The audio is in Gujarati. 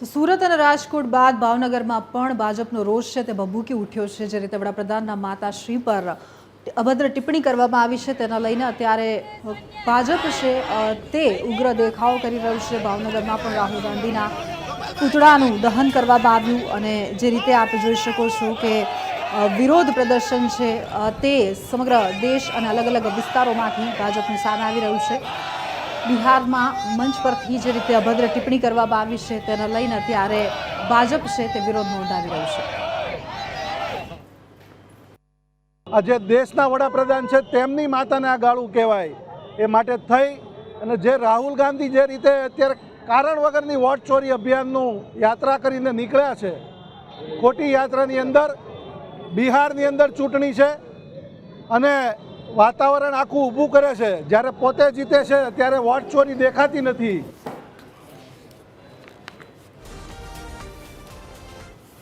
તો સુરત અને રાજકોટ બાદ ભાવનગરમાં પણ ભાજપનો રોષ છે, તે ભભૂકી ઉઠ્યો છે. જે રીતે વડાપ્રધાનના માતાશ્રી પર અભદ્ર ટિપ્પણી કરવામાં આવી છે, તેના લઈને અત્યારે ભાજપ છે તે ઉગ્ર દેખાવો કરી રહ્યું છે. ભાવનગરમાં પણ રાહુલ ગાંધીના પૂતળાનું દહન કરવામાં આવ્યું અને જે રીતે આપ જોઈ શકો છો કે વિરોધ પ્રદર્શન છે તે સમગ્ર દેશ અને અલગ અલગ વિસ્તારોમાંથી ભાજપની સામે આવી રહ્યું છે. બિહારમાં મંચ પરથી જે રીતે અભદ્ર ટિપ્પણી કરવામાં આવી છે તેને લઈને ત્યારે ભાજપ છે તે વિરોધ નોંધાવી રહ્યું છે. આ જે દેશના વડાપ્રધાન છે તેમની માતાને આ ગાળું કહેવાય. એ માટે થઈ અને જે રાહુલ ગાંધી જે રીતે અત્યારે કારણ વગરની વોટ ચોરી અભિયાનનું યાત્રા કરીને નીકળ્યા છે, ખોટી યાત્રાની અંદર બિહારની અંદર ચૂંટણી છે અને વાતાવરણ આખું ઊભું કરે છે. જ્યારે પોતે જીતે છે ત્યારે વોટ ચોરી દેખાતી નથી.